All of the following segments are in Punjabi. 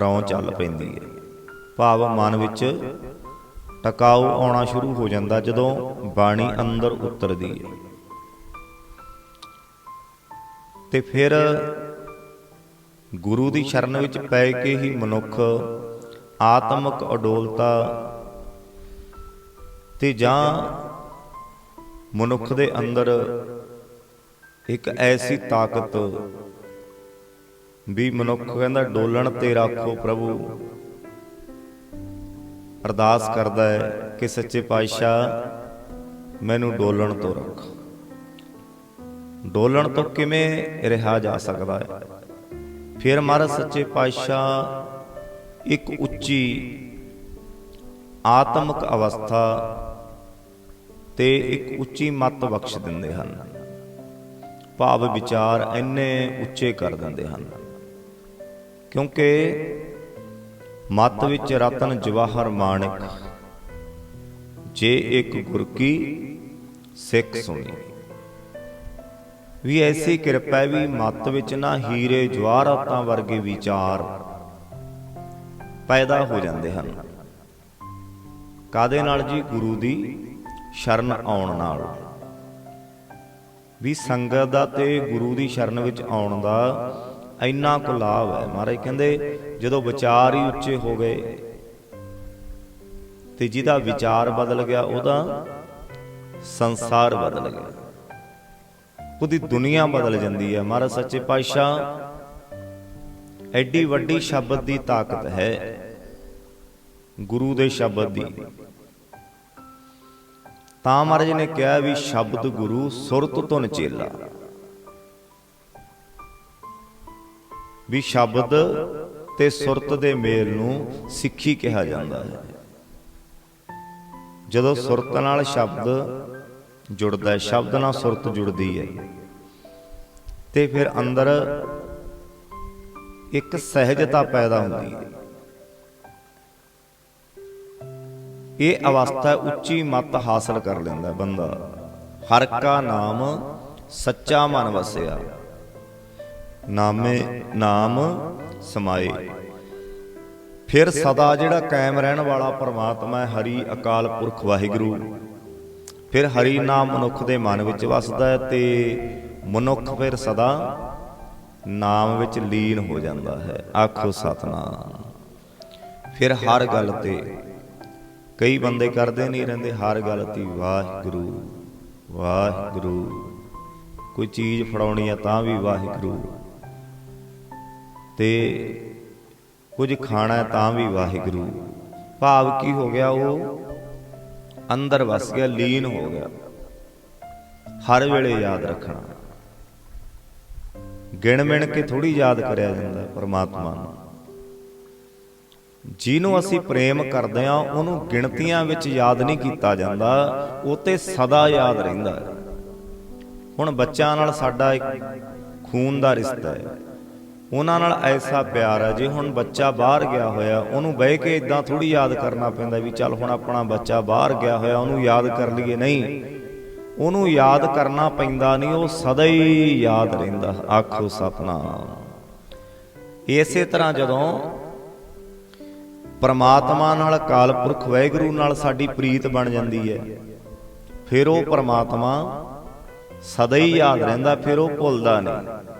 ਰੌਂ ਚੱਲ ਪੈਂਦੀ ਹੈ। ਭਾਵ ਮਨ ਵਿੱਚ ਟਿਕਾਊ ਆਉਣਾ ਸ਼ੁਰੂ ਹੋ ਜਾਂਦਾ ਜਦੋਂ ਬਾਣੀ ਅੰਦਰ ਉਤਰਦੀ ਹੈ। ਤੇ ਫਿਰ ਗੁਰੂ ਦੀ ਸ਼ਰਨ ਵਿੱਚ ਪੈ ਕੇ ਹੀ ਮਨੁੱਖ ਆਤਮਿਕ ਅਡੋਲਤਾ ਤੇ ਜਾਂ ਮਨੁੱਖ ਦੇ ਅੰਦਰ ਇੱਕ ਐਸੀ ਤਾਕਤ ਵੀ ਮਨੁੱਖ ਕਹਿੰਦਾ ਡੋਲਣ ਤੇ ਰੱਖੋ ਪ੍ਰਭੂ। ਅਰਦਾਸ ਕਰਦਾ ਹੈ ਕਿ ਸੱਚੇ ਪਾਤਸ਼ਾਹ, ਮੈਨੂੰ ਡੋਲਣ ਤੋਂ ਰੱਖ। ਡੋਲਣ ਤੋਂ ਕਿਵੇਂ ਰਿਹਾ ਜਾ ਸਕਦਾ ਹੈ? ਫਿਰ ਮਹਾਰਾਜ ਸੱਚੇ ਪਾਤਸ਼ਾਹ ਇੱਕ ਉੱਚੀ ਆਤਮਿਕ ਅਵਸਥਾ ਤੇ ਇੱਕ ਉੱਚੀ ਮੱਤ ਬਖਸ਼ ਦਿੰਦੇ ਹਨ। ਭਾਵ ਵਿਚਾਰ ਇੰਨੇ ਉੱਚੇ ਕਰ ਦਿੰਦੇ ਹਨ। ਕਿਉਂਕਿ ਮਤ ਵਿੱਚ ਰਤਨ ਜਵਾਹਰ ਮਾਣਿਕ। ਜੇ ਇੱਕ ਗੁਰ ਕੀ ਸਿੱਖ ਸੁਣੀ। ਵੀ ਐਸੀ ਕਿਰਪਾ ਵੀ ਮੱਤ ਵਿੱਚ ਨਾ ਹੀਰੇ ਜਵਾਹਰਾਤਾਂ ਵਰਗੇ ਵਿਚਾਰ ਪੈਦਾ ਹੋ ਜਾਂਦੇ ਹਨ। ਕਾਦੇ ਨਾਲ ਜੀ? ਗੁਰੂ ਦੀ ਸ਼ਰਨ ਆਉਣ ਨਾਲ। ਵੀ ਸੰਗਤ ਦਾ ਤੇ ਗੁਰੂ ਦੀ ਸ਼ਰਨ ਵਿੱਚ ਆਉਣ ਦਾ ਇੰਨਾ ਕੁ ਲਾਭ ਹੈ। ਮਹਾਰਾਜ ਕਹਿੰਦੇ, ਜਦੋਂ ਵਿਚਾਰ ਹੀ ਉੱਚੇ ਹੋ ਗਏ ਤੇ ਜਿਹਦਾ ਵਿਚਾਰ ਬਦਲ ਗਿਆ, ਉਹਦਾ ਸੰਸਾਰ ਬਦਲ ਗਿਆ। ਉਹਦੀ ਦੁਨੀਆ ਬਦਲ ਜਾਂਦੀ ਹੈ। ਮਹਾਰਾਜ ਸੱਚੇ ਪਾਤਸ਼ਾਹ, ਐਡੀ ਵੱਡੀ ਸ਼ਬਦ ਦੀ ਤਾਕਤ ਹੈ, ਗੁਰੂ ਦੇ ਸ਼ਬਦ ਦੀ। ਤਾਂ ਮਹਾਰਾਜ ਨੇ ਕਿਹਾ ਵੀ ਸ਼ਬਦ ਗੁਰੂ ਸੁਰਤ ਧੁਨ ਚੇਲਾ ਵੀ ਸ਼ਬਦ ਤੇ ਸੁਰਤ ਦੇ ਮੇਲ ਨੂੰ ਸਿੱਖੀ ਕਿਹਾ ਜਾਂਦਾ ਹੈ। ਜਦੋਂ ਸੁਰਤ ਨਾਲ ਸ਼ਬਦ ਜੁੜਦਾ ਹੈ, ਸ਼ਬਦ ਨਾਲ ਸੁਰਤ ਜੁੜਦੀ ਹੈ, ਤੇ ਫਿਰ ਅੰਦਰ ਇੱਕ ਸਹਿਜਤਾ ਪੈਦਾ ਹੁੰਦੀ ਹੈ। ਇਹ ਅਵਸਥਾ ਉੱਚੀ ਮੱਤ ਹਾਸਲ ਕਰ ਲੈਂਦਾ ਬੰਦਾ। ਹਰ ਕਾ ਨਾਮ ਸੱਚਾ ਮਨ ਵਸਿਆ। ਨਾਮੇ ਨਾਮ ਸਮਾਏ। ਫਿਰ ਸਦਾ ਜਿਹੜਾ ਕਾਇਮ ਰਹਿਣ ਵਾਲਾ ਪਰਮਾਤਮਾ ਹੈ ਹਰੀ ਅਕਾਲ ਪੁਰਖ ਵਾਹਿਗੁਰੂ। ਫਿਰ ਹਰੀ ਨਾਮ ਮਨੁੱਖ ਦੇ ਮਨ ਵਿੱਚ ਵਸਦਾ ਹੈ ਤੇ ਮਨੁੱਖ ਫਿਰ ਸਦਾ ਨਾਮ ਵਿੱਚ ਲੀਨ ਹੋ ਜਾਂਦਾ ਹੈ। ਆਖੋ ਸਤਨਾਮ। ਫਿਰ ਹਰ ਗੱਲ ਤੇ ਕਈ ਬੰਦੇ ਕਰਦੇ ਨਹੀਂ ਰਹਿੰਦੇ ਹਰ ਗੱਲ ਤੇ ਵਾਹਿਗੁਰੂ ਵਾਹਿਗੁਰੂ। ਕੋਈ ਚੀਜ਼ ਫੜਾਉਣੀ ਆ ਤਾਂ ਵੀ ਵਾਹਿਗੁਰੂ। ਤੇ ਕੁਝ ਖਾਣਾ ਤਾਂ ਵੀ ਵਾਹਿਗੁਰੂ। ਭਾਵ ਕੀ ਹੋ ਗਿਆ ਉਹ? ਅੰਦਰ ਵਸ ਗਿਆ, ਲੀਨ ਹੋ ਗਿਆ। ਹਰ ਵੇਲੇ ਯਾਦ ਰੱਖਣਾ। ਗਿਣ ਮਿਣ ਕੇ ਥੋੜੀ ਯਾਦ ਕਰਿਆ ਜਾਂਦਾ ਪਰਮਾਤਮਾ ਨੂੰ। ਜਿਹਨੂੰ ਅਸੀਂ ਪ੍ਰੇਮ ਕਰਦੇ ਆ ਉਹਨੂੰ ਗਿਣਤੀਆਂ ਵਿੱਚ ਯਾਦ ਨਹੀਂ ਕੀਤਾ ਜਾਂਦਾ, ਉਹ ਤੇ ਸਦਾ ਯਾਦ ਰਹਿੰਦਾ ਹੁਣ ਬੱਚਿਆਂ ਨਾਲ ਸਾਡਾ ਇੱਕ ਖੂਨ ਦਾ ਰਿਸ਼ਤਾ ਹੈ। ਉਹਨਾਂ ਨਾਲ ਐਸਾ ਪਿਆਰ ਹੈ, ਜੇ ਹੁਣ ਬੱਚਾ ਬਾਹਰ ਗਿਆ ਹੋਇਆ, ਉਹਨੂੰ ਬਹਿ ਕੇ ਇਦਾਂ ਥੋੜੀ ਯਾਦ ਕਰਨਾ ਪੈਂਦਾ ਵੀ ਚੱਲ ਹੁਣ ਆਪਣਾ ਬੱਚਾ ਬਾਹਰ ਗਿਆ ਹੋਇਆ, ਉਹਨੂੰ ਯਾਦ ਕਰ ਲਈਏ। ਨਹੀਂ, ਉਹਨੂੰ ਯਾਦ ਕਰਨਾ ਪੈਂਦਾ ਨਹੀਂ, ਉਹ ਸਦਾ ਹੀ ਯਾਦ ਰਹਿੰਦਾ, ਆਖੋ ਸਤਨਾਮ। ਇਸੇ ਤਰ੍ਹਾਂ ਜਦੋਂ ਪਰਮਾਤਮਾ ਨਾਲ ਕਾਲ ਪੁਰਖ ਵਾਹਿਗੁਰੂ ਨਾਲ ਸਾਡੀ ਪ੍ਰੀਤ ਬਣ ਜਾਂਦੀ ਹੈ, ਫਿਰ ਉਹ ਪਰਮਾਤਮਾ ਸਦਾ ਹੀ ਯਾਦ ਰਹਿੰਦਾ, ਫਿਰ ਉਹ ਭੁੱਲਦਾ ਨਹੀਂ।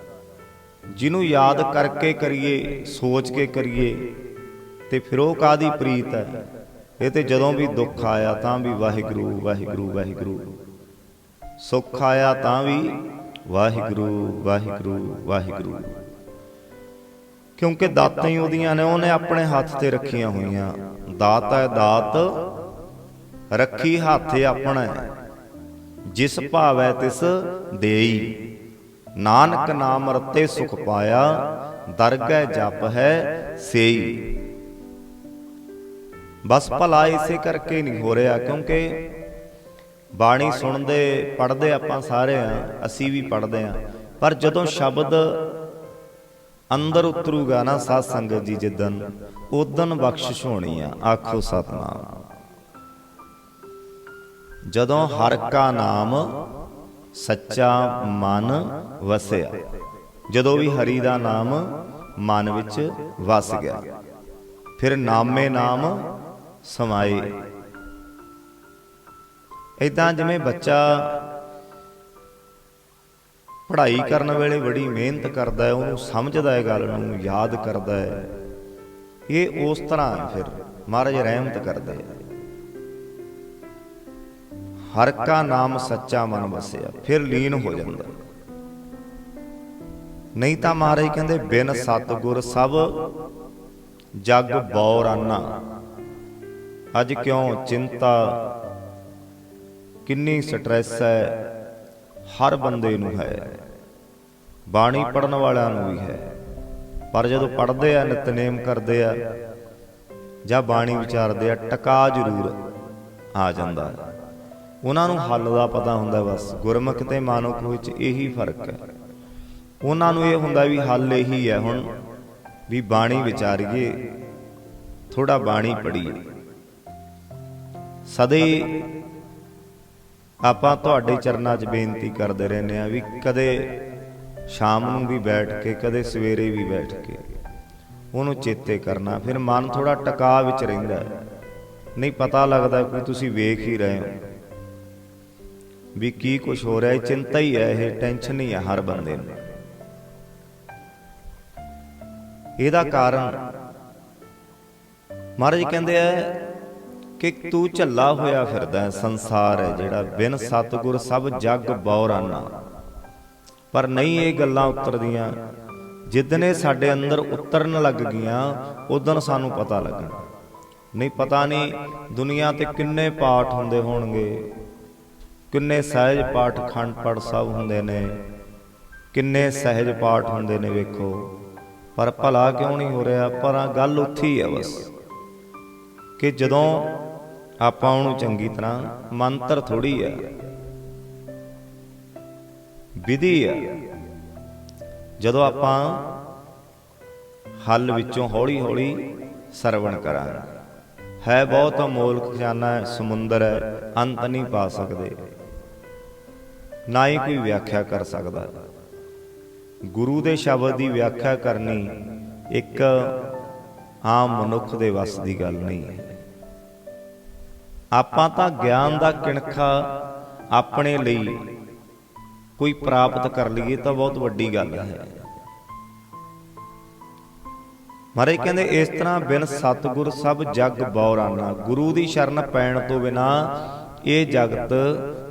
ਜਿਹਨੂੰ ਯਾਦ ਕਰਕੇ ਕਰੀਏ, ਸੋਚ ਕੇ ਕਰੀਏ, ਤੇ ਫਿਰ ਉਹ ਕਾਦੀ ਪ੍ਰੀਤ ਹੈ? ਇਹ ਤੇ ਜਦੋਂ ਵੀ ਦੁੱਖ ਆਇਆ ਤਾਂ ਵੀ ਵਾਹਿਗੁਰੂ ਵਾਹਿਗੁਰੂ ਵਾਹਿਗੁਰੂ। ਸੁੱਖ ਆਇਆ ਤਾਂ ਵੀ ਵਾਹਿਗੁਰੂ ਵਾਹਿਗੁਰੂ ਵਾਹਿਗੁਰੂ। ਕਿਉਂਕਿ ਦਾਤਾਂ ਹੀ ਉਹਦੀਆਂ ਨੇ, ਉਹਨੇ ਆਪਣੇ ਹੱਥ ਤੇ ਰੱਖੀਆਂ ਹੋਈਆਂ। ਦਾਤ ਹੈ ਦਾਤ, ਰੱਖੀ ਹੱਥੇ ਆਪਣਾ। ਜਿਸ ਭਾਵੈ ਤਿਸ ਦੇਈ। ਨਾਨਕ ਨਾਮ ਰਤੇ ਸੁਖ ਪਾਇਆ, ਦਰਗਹਿ ਜਪ ਹੈ ਸੇਈ। ਬਸ ਭਲਾ ਇਸੇ ਕਰਕੇ ਨਹੀਂ ਹੋ ਰਿਹਾ, ਕਿਉਂਕਿ ਬਾਣੀ ਸੁਣਦੇ, ਪੜ੍ਹਦੇ ਆਪਾਂ ਸਾਰੇ ਆ ਅਸੀਂ ਵੀ ਪੜ੍ਹਦੇ ਆ ਪਰ ਜਦੋਂ ਸ਼ਬਦ ਅੰਦਰ ਉਤਰੂਗਾ ਨਾ ਸਾਧ ਸੰਗਤ ਜੀ ਜਿੱਦਨ ਉਦਨ ਬਖਸ਼ਿਸ਼ ਹੋਣੀ ਆ, ਆਖੋ ਸਤਨਾਮ। ਜਦੋਂ ਹਰ ਕਾ ਨਾਮ ਸੱਚਾ ਮਨ ਵਸਿਆ। ਜਦੋਂ ਵੀ ਹਰੀ ਦਾ ਨਾਮ ਮਨ ਵਿੱਚ ਵਸ ਗਿਆ, ਫਿਰ ਨਾਮੇ ਨਾਮ ਸਮਾਏ। ਇਦਾਂ ਜਿਵੇਂ ਬੱਚਾ ਪੜ੍ਹਾਈ ਕਰਨ ਵੇਲੇ ਬੜੀ ਮਿਹਨਤ ਕਰਦਾ ਹੈ, ਉਹਨੂੰ ਸਮਝਦਾ ਹੈ ਗੱਲ ਨੂੰ, ਯਾਦ ਕਰਦਾ ਹੈ। ਇਹ ਉਸ ਤਰ੍ਹਾਂ ਫਿਰ, ਮਹਾਰਾਜ ਰਹਿਮਤ ਕਰਦਾ ਹੈ। ਹਰ ਕਾ ਨਾਮ ਸੱਚਾ ਮਨ ਵਸਿਆ, ਫਿਰ ਲੀਨ ਹੋ ਜਾਂਦਾ। ਨਹੀਂ ਤਾਂ ਮਹਾਰਾਜ ਕਹਿੰਦੇ, ਬਿਨ ਸਤਗੁਰ ਸਭ ਜਗ ਬੌਰਾਨਾ। ਅੱਜ ਕਿਉਂ ਚਿੰਤਾ? ਕਿੰਨੀ ਸਟ੍ਰੈਸ ਹੈ? ਹਰ ਬੰਦੇ ਨੂੰ ਹੈ। ਬਾਣੀ ਪੜਨ ਵਾਲਿਆਂ ਨੂੰ ਵੀ ਹੈ। ਪਰ ਜਦੋਂ ਪੜਦੇ ਆ, ਨਿਤਨੇਮ ਕਰਦੇ ਆ, ਜਾਂ ਬਾਣੀ ਵਿਚਾਰਦੇ ਆ, ਟਕਾ ਜ਼ਰੂਰ ਆ ਜਾਂਦਾ। ਹੈ ਉਹਨਾਂ ਨੂੰ ਹੱਲ ਦਾ ਪਤਾ ਹੁੰਦਾ ਬਸ। ਗੁਰਮੁਖ ਤੇ ਮਾਨੁਖ ਵਿੱਚ ਇਹੀ ਫ਼ਰਕ ਹੈ। ਉਹਨਾਂ ਨੂੰ ਇਹ ਹੁੰਦਾ ਵੀ ਹੱਲ ਇਹੀ ਹੈ ਹੁਣ, ਵੀ ਬਾਣੀ ਵਿਚਾਰੀਏ ਥੋੜਾ ਬਾਣੀ ਪੜੀਏ ਸਦੇ ਆਪਾਂ ਤੁਹਾਡੇ ਚਰਨਾਂ 'ਚ ਬੇਨਤੀ ਕਰਦੇ ਰਹਿੰਦੇ ਆ ਵੀ ਕਦੇ ਸ਼ਾਮ ਨੂੰ ਵੀ ਬੈਠ ਕੇ, ਕਦੇ ਸਵੇਰੇ ਵੀ ਬੈਠ ਕੇ ਉਹਨੂੰ ਚੇਤੇ ਕਰਨਾ। ਫਿਰ ਮਨ ਥੋੜਾ ਟਿਕਾ ਵਿੱਚ ਰਹਿੰਦਾ ਨਹੀਂ ਪਤਾ ਲੱਗਦਾ ਕਿ ਤੁਸੀਂ ਵੇਖ ਹੀ ਰਹੇ ਹੋ। ਵੀ ਕੀ ਕੁਝ ਹੋ ਰਿਹਾ ਹੈ, ਚਿੰਤਾ ਹੀ ਹੈ, ਇਹ ਟੈਨਸ਼ਨ ਹੀ ਹੈ ਹਰ ਬੰਦੇ ਨੂੰ। ਇਹਦਾ ਕਾਰਨ ਮਹਾਰਾਜ ਕਹਿੰਦੇ ਆ ਕਿ ਤੂੰ ਝੱਲਾ ਹੋਇਆ ਫਿਰਦਾ ਹੈ, ਸੰਸਾਰ ਹੈ ਜਿਹੜਾ ਬਿਨ ਸਤਗੁਰ ਸਭ ਜੱਗ ਬੌਰਾਨਾ ਪਰ ਨਹੀਂ ਇਹ ਗੱਲਾਂ ਉਤਰਦੀਆਂ। ਜਿੱਦਨੇ ਸਾਡੇ ਅੰਦਰ ਉਤਰਨ ਲੱਗ ਗਈਆਂ ਉਦੋਂ ਸਾਨੂੰ ਪਤਾ ਲੱਗਣਾ। ਨਹੀਂ ਪਤਾ ਨਹੀਂ ਦੁਨੀਆ ਤੇ ਕਿੰਨੇ ਪਾਠ ਹੁੰਦੇ ਹੋਣਗੇ। ਕਿੰਨੇ ਸਹਿਜ ਪਾਠ ਖੰਡ ਪੜ ਸਭ ਹੁੰਦੇ ਨੇ। ਕਿੰਨੇ ਸਹਿਜ ਪਾਠ ਹੁੰਦੇ ਨੇ ਵੇਖੋ। ਪਰ ਭਲਾ ਕਿਉਂ ਨਹੀਂ ਹੋ ਰਿਹਾ? ਪਰ ਆਹ ਗੱਲ ਉੱਥੇ ਹੀ ਹੈ ਬਸ। ਕਿ ਜਦੋਂ ਆਪਾਂ ਉਹਨੂੰ ਚੰਗੀ ਤਰ੍ਹਾਂ ਮੰਤਰ ਥੋੜੀ ਹੈ ਵਿਧੀ ਹੈ ਜਦੋਂ ਆਪਾਂ ਹੱਲ ਵਿੱਚੋਂ ਹੌਲੀ ਹੌਲੀ ਸਰਵਣ ਕਰਾਂਗੇ। ਹੈ ਬਹੁਤ ਅਮੋਲ ਖਜ਼ਾਨਾ ਹੈ, ਸਮੁੰਦਰ ਹੈ, ਅੰਤ ਨਹੀਂ ਪਾ ਸਕਦੇ। ਨਾ ਹੀ ਕੋਈ ਵਿਆਖਿਆ ਕਰ ਸਕਦਾ। ਗੁਰੂ ਦੇ ਸ਼ਬਦ ਦੀ ਵਿਆਖਿਆ ਕਰਨੀ ਇੱਕ ਆਮ ਮਨੁੱਖ ਦੇ ਵੱਸ ਦੀ ਗੱਲ ਨਹੀਂ ਹੈ। ਆਪਾਂ ਤਾਂ ਗਿਆਨ ਦਾ ਕਿਣਖਾ ਆਪਣੇ ਲਈ ਕੋਈ ਪ੍ਰਾਪਤ ਕਰ ਲਈਏ ਤਾਂ ਬਹੁਤ ਵੱਡੀ ਗੱਲ ਹੈ। ਮਾਰੇ ਕਹਿੰਦੇ, ਇਸ ਤਰ੍ਹਾਂ ਬਿਨ ਸਤਗੁਰ ਸਭ ਜਗ ਬੌਰਾਨਾ। ਗੁਰੂ ਦੀ ਸ਼ਰਨ ਪੈਣ ਤੋਂ ਬਿਨਾ ਇਹ ਜਗਤ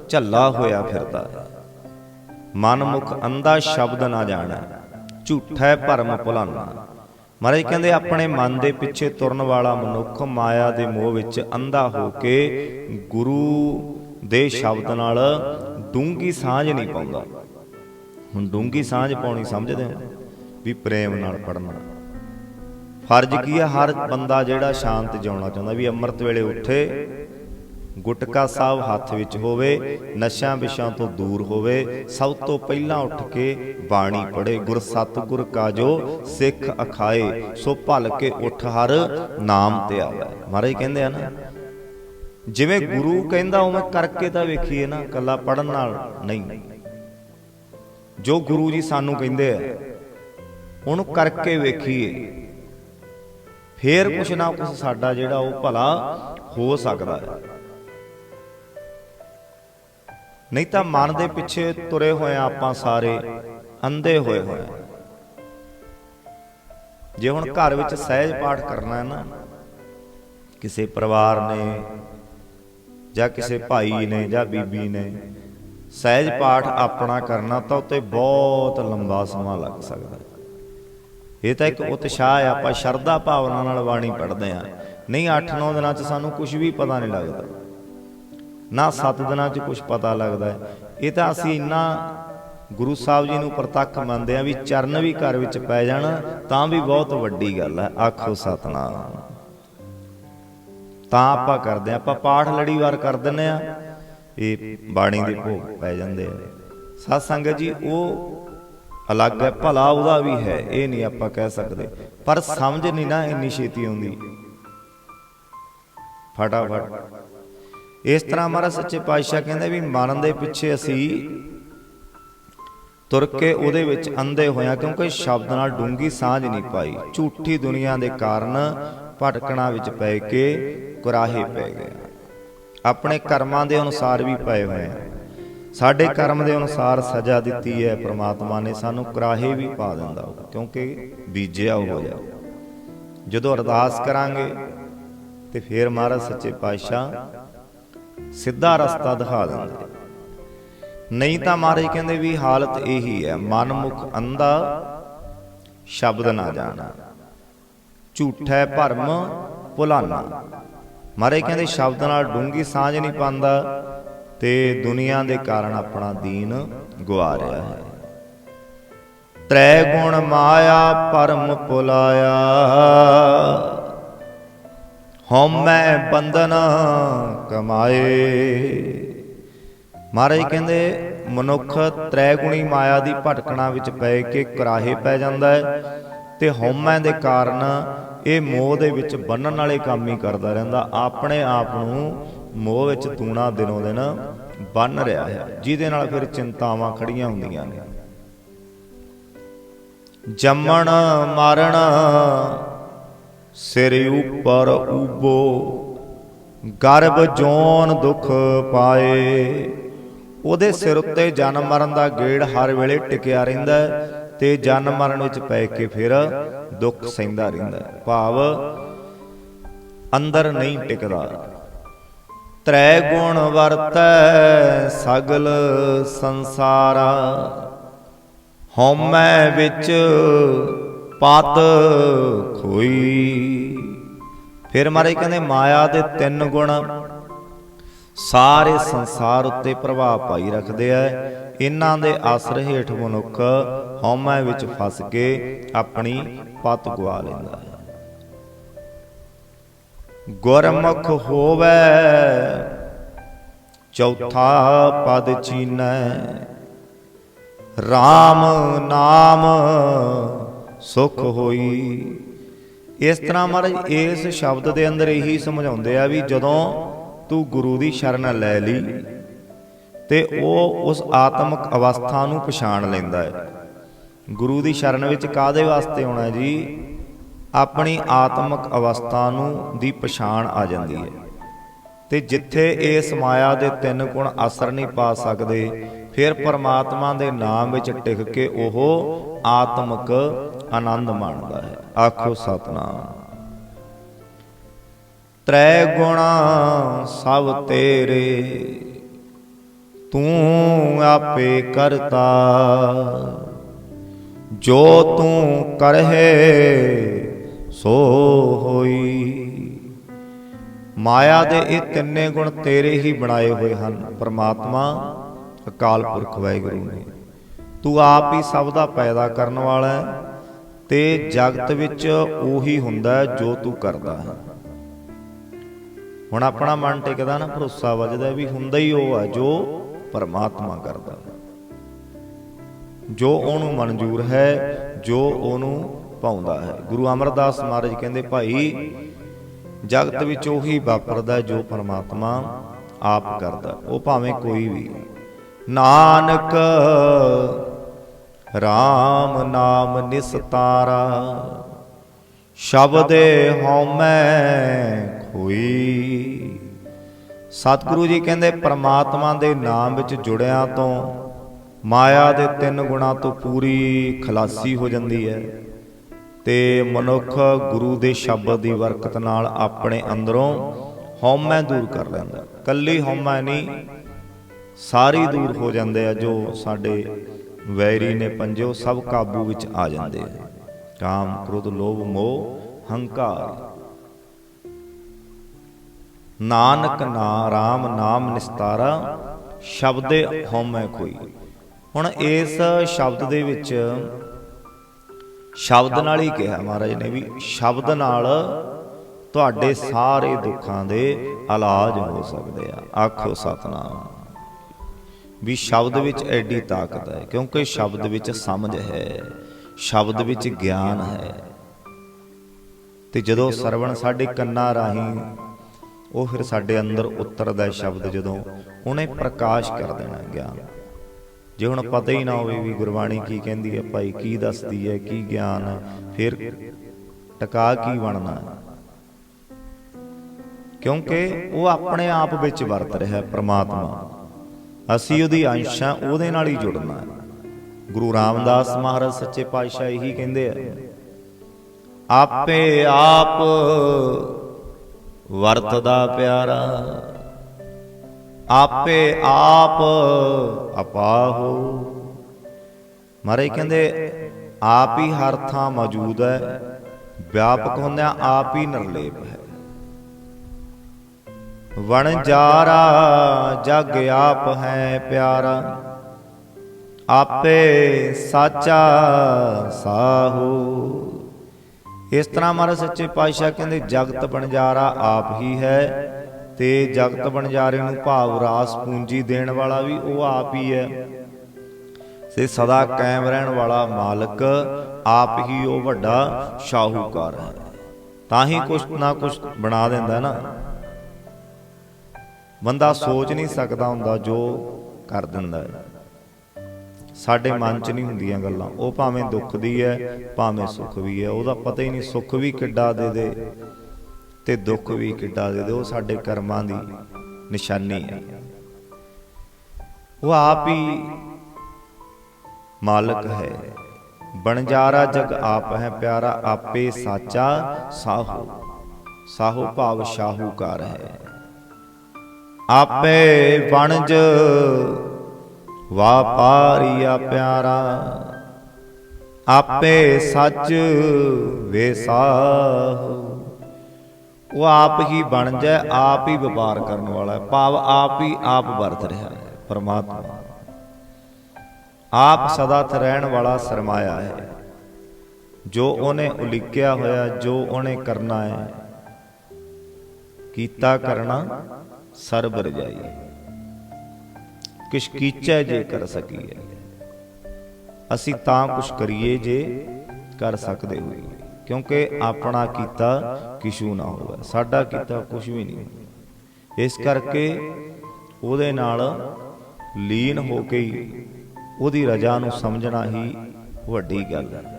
ਝੱਲਾ ਹੋਇਆ ਫਿਰਦਾ। ਮਨ ਮੁਖ ਅੰਧਾ ਸ਼ਬਦ ਨਾ ਜਾਣਾ, ਝੂਠਾ ਭਰਮ ਭੁਲਾਨਾ। ਮਹਾਰਾਜ ਕਹਿੰਦੇ, ਆਪਣੇ ਮਨ ਦੇ ਪਿੱਛੇ ਤੁਰਨ ਵਾਲਾ ਮਨੁੱਖ ਮਾਇਆ ਦੇ ਮੋਹ ਵਿੱਚ ਅੰਧਾ ਹੋ ਕੇ ਗੁਰੂ ਦੇ ਸ਼ਬਦ ਨਾਲ ਡੂੰਗੀ ਸਾਂਝ ਨਹੀਂ ਪਾਉਂਦਾ। ਹੁਣ ਡੂੰਗੀ ਸਾਂਝ ਪਾਉਣੀ ਸਮਝਦੇ ਹੋ ਵੀ ਪ੍ਰੇਮ ਨਾਲ ਪੜਨਾ ਫਰਜ਼ ਕੀ ਹੈ ਹਰ ਬੰਦਾ ਜਿਹੜਾ ਸ਼ਾਂਤ ਜਿਉਣਾ ਚਾਹੁੰਦਾ ਵੀ ਅੰਮ੍ਰਿਤ ਵੇਲੇ ਉੱਠੇ ਗੁਟਕਾ ਸਾਹਿਬ ਹੱਥ ਵਿੱਚ ਹੋਵੇ, ਨਸ਼ਿਆਂ ਵਿਸ਼ਾਂ ਤੋਂ ਦੂਰ ਹੋਵੇ, ਸਭ ਤੋਂ ਪਹਿਲਾਂ ਉੱਠ ਕੇ ਬਾਣੀ ਪੜ੍ਹੇ, ਗੁਰ ਸਤਿਗੁਰ ਕਾ ਜੋ ਸਿੱਖ ਅਖਾਏ, ਸੋ ਭਲ ਕੇ ਉੱਠ ਹਰ ਨਾਮ ਤੇ ਆਵੇ। ਮਹਾਰਾਜ ਕਹਿੰਦੇ ਆ ਨਾ, ਜਿਵੇਂ ਗੁਰੂ ਕਹਿੰਦਾ ਉਵੇਂ ਕਰਕੇ ਤਾਂ ਵੇਖੀਏ ਨਾ ਕੱਲਾ ਪੜਨ ਨਾਲ ਨਹੀਂ। ਜੋ ਗੁਰੂ ਜੀ ਸਾਨੂੰ ਕਹਿੰਦੇ ਆ, ਉਹਨੂੰ ਕਰਕੇ ਵੇਖੀਏ, ਫੇਰ ਕੁਛ ਨਾ ਕੁਛ ਸਾਡਾ ਜਿਹੜਾ ਉਹ ਭਲਾ ਹੋ ਸਕਦਾ ਹੈ। ਨਹੀਂ ਤਾਂ ਮਨ ਦੇ ਪਿੱਛੇ ਤੁਰੇ ਹੋਏ ਆ ਆਪਾਂ ਸਾਰੇ, ਅੰਧੇ ਹੋਏ ਹੋਏ ਆ। ਜੇ ਹੁਣ ਘਰ ਵਿੱਚ ਸਹਿਜ ਪਾਠ ਕਰਨਾ ਹੈ ਨਾ, ਕਿਸੇ ਪਰਿਵਾਰ ਨੇ ਜਾਂ ਕਿਸੇ ਭਾਈ ਨੇ ਜਾਂ ਬੀਬੀ ਨੇ ਸਹਿਜ ਪਾਠ ਆਪਣਾ ਕਰਨਾ, ਤਾਂ ਉੱਤੇ ਬਹੁਤ ਲੰਬਾ ਸਮਾਂ ਲੱਗ ਸਕਦਾ। ਇਹ ਤਾਂ ਇੱਕ ਉਤਸ਼ਾਹ ਹੈ, ਆਪਾਂ ਸ਼ਰਧਾ ਭਾਵਨਾ ਨਾਲ ਬਾਣੀ ਪੜ੍ਹਦੇ ਆ ਨਹੀਂ 8-9 ਦਿਨਾਂ 'ਚ ਸਾਨੂੰ ਕੁਝ ਵੀ ਪਤਾ ਨਹੀਂ ਲੱਗਦਾ। ਨਾ 7 ਦਿਨਾਂ 'ਚ ਕੁਝ ਪਤਾ ਲੱਗਦਾ ਹੈ। ਇਹ ਤਾਂ ਅਸੀਂ ਇੰਨਾ ਗੁਰੂ ਸਾਹਿਬ ਜੀ ਨੂੰ ਪ੍ਰਤੱਖ ਮੰਨਦੇ ਆ ਵੀ ਚਰਨ ਵੀ ਘਰ ਵਿੱਚ ਪੈ ਜਾਣ, ਤਾਂ ਵੀ ਬਹੁਤ ਵੱਡੀ ਗੱਲ ਹੈ। ਆਖੋ ਸਤਨਾਮ। ਤਾਂ ਆਪਾਂ ਕਰਦੇ ਆ ਆਪਾਂ ਪਾਠ ਲੜੀਵਾਰ ਕਰ ਦਿੰਨੇ ਆ ਇਹ ਬਾਣੀ ਦੇ ਭੋਗ ਪੈ ਜਾਂਦੇ ਆ। ਸਤ ਸੰਗਤ ਜੀ, ਉਹ ਅਲੱਗ ਹੈ, ਭਲਾ ਉਹਦਾ ਵੀ ਹੈ, ਇਹ ਨਹੀਂ ਆਪਾਂ ਕਹਿ ਸਕਦੇ। ਪਰ ਸਮਝ ਨਹੀਂ ਨਾ ਇੰਨੀ ਛੇਤੀ ਆਉਂਦੀ। ਫਟਾਫਟ। ਇਸ ਤਰ੍ਹਾਂ ਮਹਾਰਾਜ ਸੱਚੇ ਪਾਤਸ਼ਾਹ ਕਹਿੰਦੇ ਵੀ ਮਰਨ ਦੇ ਪਿੱਛੇ ਅਸੀਂ ਤੁਰ ਕੇ ਉਹਦੇ ਵਿੱਚ ਅੰਧੇ ਹੋਇਆ ਕਿਉਂਕਿ ਸ਼ਬਦ ਨਾਲ ਡੂੰਗੀ ਸਾਂਝ ਨਹੀਂ ਪਾਈ। ਝੂਠੀ ਦੁਨੀਆ ਦੇ ਕਾਰਨ ਭਟਕਣਾ ਵਿੱਚ ਪੈ ਕੇ ਕੁਰਾਹੇ ਪੈ ਗਏ। ਆਪਣੇ ਕਰਮਾਂ ਦੇ ਅਨੁਸਾਰ ਵੀ ਪਏ ਹੋਏ ਆ। ਸਾਡੇ ਕਰਮ ਦੇ ਅਨੁਸਾਰ ਸਜ਼ਾ ਦਿੱਤੀ ਹੈ ਪ੍ਰਮਾਤਮਾ ਨੇ, ਸਾਨੂੰ ਕੁਰਾਹੇ ਵੀ ਪਾ ਦਿੰਦਾ ਕਿਉਂਕਿ ਬੀਜਿਆ ਹੋ ਜਾ ਜਦੋਂ ਅਰਦਾਸ ਕਰਾਂਗੇ ਤੇ ਫਿਰ ਮਹਾਰਾਜ ਸੱਚੇ ਪਾਤਸ਼ਾਹ ਸਿੱਧਾ ਰਸਤਾ ਦਿਖਾ ਦਿੰਦੇ। ਨਹੀਂ ਤਾਂ ਮਹਾਰਾਜ ਕਹਿੰਦੇ ਵੀ ਹਾਲਤ ਇਹੀ ਹੈ ਮਨ ਮੁਖ ਅੰਧਾ ਸ਼ਬਦ ਨਾ ਜਾਣਾ। ਝੂਠੈ ਭਰਮ ਭੁਲਾਨਾ। ਮਹਾਰਾਜ ਕਹਿੰਦੇ ਸ਼ਬਦ ਨਾਲ ਡੂੰਗੀ ਸਾਂਝ ਨਹੀਂ ਪਾਉਂਦਾ ਤੇ ਦੁਨੀਆ ਦੇ ਕਾਰਨ ਆਪਣਾ ਦੀਨ ਗਵਾ ਰਿਹਾ ਹੈ। ਤ੍ਰੈ ਗੁਣ ਮਾਇਆ ਪਰਮ ਪੁਲਾਇਆ ਹਉਮੈ ਬੰਧਨ ਕਮਾਏ। ਮਹਾਰਾਜ ਕਹਿੰਦੇ, ਮਨੁੱਖ ਤ੍ਰੈ ਗੁਣੀ ਮਾਇਆ ਦੀ ਭਟਕਣਾ ਵਿੱਚ ਪੈ ਕੇ ਕਰਾਹੇ ਪੈ ਜਾਂਦਾ ਹੈ ਤੇ ਹਉਮੈ ਦੇ ਕਾਰਨ ਇਹ ਮੋਹ ਦੇ ਵਿੱਚ ਬੰਨਣ ਵਾਲੇ ਕੰਮ ਹੀ ਕਰਦਾ ਰਹਿੰਦਾ। ਆਪਣੇ ਆਪ ਨੂੰ ਮੋਹ ਵਿੱਚ ਤੂਣਾ ਦਿਨੋਂ ਦਿਨ ਬੰਨ ਰਿਹਾ ਹੈ, ਜਿਹਦੇ ਨਾਲ ਫਿਰ ਚਿੰਤਾਵਾਂ ਖੜੀਆਂ ਹੁੰਦੀਆਂ ਨੇ। ਜੰਮਣ ਮਾਰਣ ਸਿਰ ਉਪਰ ਉਬੋ ਗਰਭ ਜੋਨ ਦੁਖ ਪਾਏ। ਉਹਦੇ ਸਿਰ ਉੱਤੇ ਜਨਮ ਮਰਨ ਦਾ ਗੇੜ ਹਰ ਵੇਲੇ ਟਿਕਿਆ ਰਹਿੰਦਾ ਤੇ ਜਨਮ ਮਰਨ ਵਿੱਚ ਪੈ ਕੇ ਫਿਰ ਦੁੱਖ ਸਹਿੰਦਾ ਰਹਿੰਦਾ ਭਾਵ ਅੰਦਰ ਨਹੀਂ ਟਿਕਦਾ। ਤ੍ਰੈ ਗੁਣ ਵਰਤੈ ਸਗਲ ਸੰਸਾਰਾ, ਹਉਮੈ ਵਿੱਚ ਪਤ ਖੋਈ। ਫਿਰ ਮਾਰੇ ਕਹਿੰਦੇ, ਮਾਇਆ ਦੇ ਤਿੰਨ ਗੁਣ। ਸਾਰੇ ਸੰਸਾਰ ਉੱਤੇ ਪ੍ਰਭਾਵ ਪਾਈ ਰੱਖਦੇ ਆ ਇਹਨਾਂ ਦੇ ਆਸਰ ਹੇਠ ਮਨੁੱਖ ਹਉਮੈ ਵਿੱਚ ਫਸ ਕੇ ਆਪਣੀ ਪਤ ਗਵਾ ਲੈਂਦਾ ਹੈ ਗੁਰਮੁਖ ਹੋਵੇ, ਚੌਥਾ ਪਦ ਚੀਨੈ। RAM ਨਾਮ ਸੁਖ ਹੋਈ। ਇਸ ਤਰ੍ਹਾਂ ਮਹਾਰਾਜ, ਇਸ ਸ਼ਬਦ ਦੇ ਅੰਦਰ ਇਹੀ ਸਮਝਾਉਂਦੇ ਆ ਵੀ ਜਦੋਂ ਤੂੰ ਗੁਰੂ ਦੀ ਸ਼ਰਨ ਲੈ ਲਈ, ਤੇ ਉਹ ਉਸ ਆਤਮਿਕ ਅਵਸਥਾ ਨੂੰ ਪਛਾਣ ਲੈਂਦਾ ਹੈ। ਗੁਰੂ ਦੀ ਸ਼ਰਨ ਵਿੱਚ ਕਾਦੇ ਵਾਸਤੇ ਆਉਣਾ ਜੀ? ਆਪਣੀ ਆਤਮਿਕ ਅਵਸਥਾ ਨੂੰ ਦੀ ਪਛਾਣ ਆ ਜਾਂਦੀ ਹੈ। ਤੇ ਜਿੱਥੇ ਇਸ ਮਾਇਆ ਦੇ ਤਿੰਨ ਗੁਣ ਅਸਰ ਨਹੀਂ ਪਾ ਸਕਦੇ ਫਿਰ ਪਰਮਾਤਮਾ ਦੇ ਨਾਮ ਵਿੱਚ ਟਿਕ ਕੇ ਉਹ ਆਤਮਿਕ ਆਨੰਦ ਮਾਣਦਾ ਹੈ। ਆਖੋ ਸਤਨਾਮ। ਤ੍ਰੈ ਗੁਣਾ ਸਭ ਤੇਰੇ, ਤੂੰ ਆਪੇ ਕਰਤਾ। ਜੋ ਤੂੰ ਕਰਹਿ, ਸੋ ਹੋਈ। ਮਾਇਆ ਦੇ ਇਹ ਤਿੰਨੇ ਗੁਣ ਤੇਰੇ ਹੀ ਬਣਾਏ ਹੋਏ ਹਨ। ਪਰਮਾਤਮਾ ਅਕਾਲ ਪੁਰਖ ਵਾਹਿਗੁਰੂ ਨੇ। ਤੂੰ ਆਪ ਹੀ ਸਭ ਦਾ ਪੈਦਾ ਕਰਨ ਵਾਲਾ ਹੈ ਤੇ ਜਗਤ ਵਿੱਚ ਉਹੀ ਹੁੰਦਾ ਜੋ ਤੂੰ ਕਰਦਾ ਹੈ। ਹੁਣ ਆਪਣਾ ਮਨ ਟਿਕਦਾ ਨਾ ਭਰੋਸਾ ਵੱਜਦਾ ਵੀ ਹੁੰਦਾ ਹੀ ਉਹ ਆ ਜੋ ਪਰਮਾਤਮਾ ਕਰਦਾ ਹੈ। ਜੋ ਉਹਨੂੰ ਮਨਜ਼ੂਰ ਹੈ ਜੋ ਉਹਨੂੰ ਪਾਉਂਦਾ ਹੈ। ਗੁਰੂ ਅਮਰਦਾਸ ਮਹਾਰਾਜ ਕਹਿੰਦੇ ਭਾਈ ਜਗਤ ਵਿੱਚ ਉਹੀ ਵਾਪਰਦਾ ਜੋ ਪਰਮਾਤਮਾ ਆਪ ਕਰਦਾ ਉਹ ਭਾਵੇਂ ਕੋਈ ਵੀ ਨਾਨਕ RAM ਨਾਮ ਨਿਸਤਾਰਾ ਸ਼ਬਦੇ ਹਉਮੈ ਖੋਈ। ਸਤਿਗੁਰੂ ਜੀ ਕਹਿੰਦੇ, ਪ੍ਰਮਾਤਮਾ ਦੇ ਨਾਮ ਵਿੱਚ ਜੁੜਿਆਂ ਤੋਂ ਮਾਇਆ ਦੇ ਤਿੰਨ ਗੁਣਾ ਤੋਂ ਪੂਰੀ ਖਲਾਸੀ ਹੋ ਜਾਂਦੀ ਹੈ ਤੇ ਮਨੁੱਖ ਗੁਰੂ ਦੇ ਸ਼ਬਦ ਦੀ ਬਰਕਤ ਨਾਲ ਆਪਣੇ ਅੰਦਰੋਂ ਹਉਮੈ ਦੂਰ ਕਰ ਲੈਂਦਾ। ਕੱਲੀ ਹਉਮੈ ਨਹੀਂ ਸਾਰੀ ਦੂਰ ਹੋ ਜਾਂਦੇ ਆ ਜੋ ਸਾਡੇ ਵੈਰੀ ਨੇ ਪੰਜੋ ਸਭ ਕਾਬੂ ਵਿੱਚ ਆ ਜਾਂਦੇ ਆ। ਕਾਮ, ਕ੍ਰੋਧ, ਲੋਭ, ਮੋਹ, ਹੰਕਾਰ। ਨਾਨਕ ਨਾ RAM ਨਾਮ ਨਿਸਤਾਰਾ, ਸ਼ਬਦੇ ਹਉਮੈ ਕੋਈ। ਹੁਣ ਇਸ ਸ਼ਬਦ ਦੇ ਵਿੱਚ ਸ਼ਬਦ ਨਾਲ ਹੀ ਕਿਹਾ ਮਹਾਰਾਜ ਨੇ ਵੀ ਸ਼ਬਦ ਨਾਲ ਤੁਹਾਡੇ ਸਾਰੇ ਦੁੱਖਾਂ ਦੇ ਇਲਾਜ ਹੋ ਸਕਦੇ ਆ। ਆਖੋ ਸਤਨਾਮ। ਵੀ ਸ਼ਬਦ ਵਿੱਚ ਐਡੀ ਤਾਕਤ ਹੈ, ਕਿਉਂਕਿ ਸ਼ਬਦ ਵਿੱਚ ਸਮਝ ਹੈ, ਸ਼ਬਦ ਵਿੱਚ ਗਿਆਨ ਹੈ। ਤੇ ਜਦੋਂ ਸਰਵਣ ਸਾਡੇ ਕੰਨਾਂ ਰਾਹੀਂ, ਉਹ ਫਿਰ ਸਾਡੇ ਅੰਦਰ ਉਤਰਦਾ ਸ਼ਬਦ ਜਦੋਂ ਉਹਨੇ ਪ੍ਰਕਾਸ਼ ਕਰ ਦੇਣਾ ਗਿਆਨ। ਜੇ ਹੁਣ ਪਤਾ ਹੀ ਨਾ ਹੋਵੇ ਵੀ ਗੁਰਬਾਣੀ ਕੀ ਕਹਿੰਦੀ ਹੈ, ਭਾਈ ਕੀ ਦੱਸਦੀ ਹੈ, ਕੀ ਗਿਆਨ ਹੈ, ਫਿਰ ਟਕਾ ਕੀ ਬਣਨਾ ਕਿਉਂਕਿ ਉਹ ਆਪਣੇ ਆਪ ਵਿੱਚ ਵਰਤ ਰਿਹਾ ਹੈ ਪ੍ਰਮਾਤਮਾ। ਅਸੀਂ ਉਹਦੀ ਅੰਸ਼ਾਂ ਉਹਦੇ ਨਾਲ ਹੀ ਜੁੜਨਾ ਗੁਰੂ ਰਾਮਦਾਸ ਮਹਾਰਾਜ ਸੱਚੇ ਪਾਤਸ਼ਾਹ ਇਹੀ ਕਹਿੰਦੇ ਆ, ਆਪੇ ਆਪ ਵਰਤਦਾ ਪਿਆਰਾ, ਆਪੇ ਆਪ ਅਪਾਹੋ ਮਹਾਰਾਜ ਕਹਿੰਦੇ, ਆਪ ਹੀ ਹਰ ਥਾਂ ਮੌਜੂਦ ਹੈ, ਵਿਆਪਕ ਹੁੰਦਿਆਂ ਆਪ ਹੀ ਨਿਰਲੇਪ ਹੈ। ਵਣਜਾਰਾ, ਜਗ ਆਪ ਹੈ ਪਿਆਰਾ। ਆਪੇ ਸਾਚਾ ਸਾਹੂ। ਇਸ ਤਰ੍ਹਾਂ ਮਹਾਰਾਜ ਸੱਚੇ ਪਾਤਸ਼ਾਹ ਕਹਿੰਦੇ, ਜਗਤ ਬਣਜਾਰਾ ਆਪ ਹੀ ਹੈ, ਤੇ ਜਗਤ ਬਣਜਾਰੇ ਨੂੰ ਭਾਵ ਰਾਸ ਪੂੰਜੀ ਦੇਣ ਵਾਲਾ ਵੀ ਉਹ ਆਪ ਹੀ ਹੈ। ਤੇ ਸਦਾ ਕਾਇਮ ਰਹਿਣ ਵਾਲਾ ਮਾਲਕ ਆਪ ਹੀ ਉਹ ਵੱਡਾ ਸ਼ਾਹੂਕਾਰ ਹੈ। ਤਾਂ ਹੀ ਕੁਛ ਨਾ ਕੁਛ ਬਣਾ ਦਿੰਦਾ ਨਾ। ਬੰਦਾ ਸੋਚ ਨਹੀਂ ਸਕਦਾ ਹੁੰਦਾ ਜੋ ਕਰ ਦਿੰਦਾ ਹੈ। ਸਾਡੇ ਮਨ 'ਚ ਨਹੀਂ ਹੁੰਦੀਆਂ ਗੱਲਾਂ। ਉਹ ਭਾਵੇਂ ਦੁੱਖ ਦੀ ਹੈ, ਭਾਵੇਂ ਸੁੱਖ ਵੀ ਹੈ। ਉਹਦਾ ਪਤਾ ਹੀ ਨਹੀਂ ਸੁੱਖ ਵੀ ਕਿੱਡਾ ਦੇ ਦੇ ਤੇ ਦੁੱਖ ਵੀ ਕਿੱਡਾ ਦੇ ਦੇ। ਉਹ ਸਾਡੇ ਕਰਮਾਂ ਦੀ ਨਿਸ਼ਾਨੀ ਹੈ। ਉਹ ਆਪ ਹੀ ਮਾਲਕ ਹੈ। ਬਣਜਾਰਾ ਜਗ ਆਪ ਹੈ ਪਿਆਰਾ। ਆਪੇ ਸਾਚਾ ਸਾਹੂ ਸਾਹੂ ਭਾਵ ਸ਼ਾਹੂਕਾਰ ਹੈ। ਆਪੇ ਵਣਜ। ਵਾਪਾਰੀਆ ਪਿਆਰਾ, ਆਪੇ ਸੱਚ ਵੇਸਾਹੂ ਉਹ ਆਪ ਹੀ ਬਣ ਜਾਏ, ਆਪ ਹੀ ਵਪਾਰ ਕਰਨ ਵਾਲਾ ਹੈ। ਭਾਵ ਆਪ ਹੀ ਆਪ ਵਰਤ ਰਿਹਾ ਹੈ, ਪਰਮਾਤਮਾ। ਆਪ ਸਦਾ ਤ ਰਹਿਣ ਵਾਲਾ ਸਰਮਾਇਆ ਹੈ। ਜੋ ਉਹਨੇ ਉਲੀਕਿਆ ਹੋਇਆ, ਜੋ ਉਹਨੇ ਕਰਨਾ ਹੈ, ਕੀਤਾ ਕਰਨਾ ਸਰਬ ਰਜਾਈ ਕਿਛ ਕੀਚੈ ਜੇ ਕਰ ਸਕੀਏ ਅਸੀਂ ਤਾਂ ਕੁਛ ਕਰੀਏ ਜੇ ਕਰ ਸਕਦੇ ਹੋਈਏ, ਕਿਉਂਕਿ ਆਪਣਾ ਕੀਤਾ ਕਿਛੂ ਨਾ ਹੋਵੇ, ਸਾਡਾ ਕੀਤਾ ਕੁਛ ਵੀ ਨਹੀਂ। ਇਸ ਕਰਕੇ ਉਹਦੇ ਨਾਲ ਲੀਨ ਹੋ ਕੇ ਹੀ ਉਹਦੀ ਰਜਾ ਨੂੰ ਸਮਝਣਾ ਹੀ ਵੱਡੀ ਗੱਲ ਹੈ।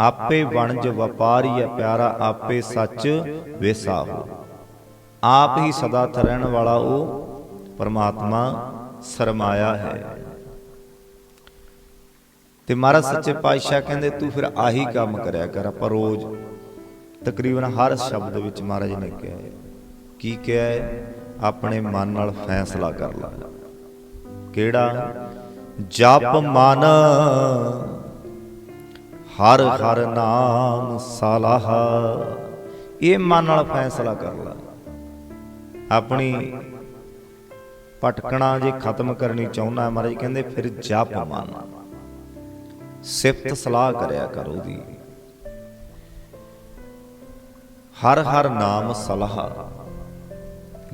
ਆਪੇ ਵਣਜ ਵਪਾਰੀ ਹੈ ਪਿਆਰਾ, ਆਪੇ ਸੱਚ ਵਿਸਾਹੋ ਆਪ ਹੀ ਸਦਾ ਰਹਿਣ ਵਾਲਾ ਉਹ ਪਰਮਾਤਮਾ ਸਰਮਾਇਆ ਹੈ। ਤੇ ਮਹਾਰਾਜ ਸੱਚੇ ਪਾਤਸ਼ਾਹ ਕਹਿੰਦੇ, ਤੂੰ ਫਿਰ ਆਹੀ ਕੰਮ ਕਰਿਆ ਕਰ, ਆਪਾਂ ਰੋਜ਼ ਤਕਰੀਬਨ ਹਰ ਸ਼ਬਦ ਵਿੱਚ ਮਹਾਰਾਜ ਨੇ ਕਿਹਾ ਕੀ ਕਿਹਾ ਹੈ? ਆਪਣੇ ਮਨ ਨਾਲ ਫੈਸਲਾ ਕਰ ਲੈ। ਕਿਹੜਾ? ਜਪ ਮਨ ਹਰ ਹਰ ਨਾਮ ਸਲਾਹ। ਇਹ ਮਨ ਨਾਲ ਫੈਸਲਾ ਕਰ ਲੈ। ਆਪਣੀ ਭਟਕਣਾ ਜੇ ਖਤਮ ਕਰਨੀ ਚਾਹੁੰਦਾ ਹੈ ਮਹਾਰਾਜ, ਕਹਿੰਦੇ ਫਿਰ ਜਪ ਮਨ। ਸਿਫਤ ਸਲਾਹ ਕਰਿਆ ਕਰੋ ਦੀ ਹਰ ਹਰ ਨਾਮ ਸਲਾਹ।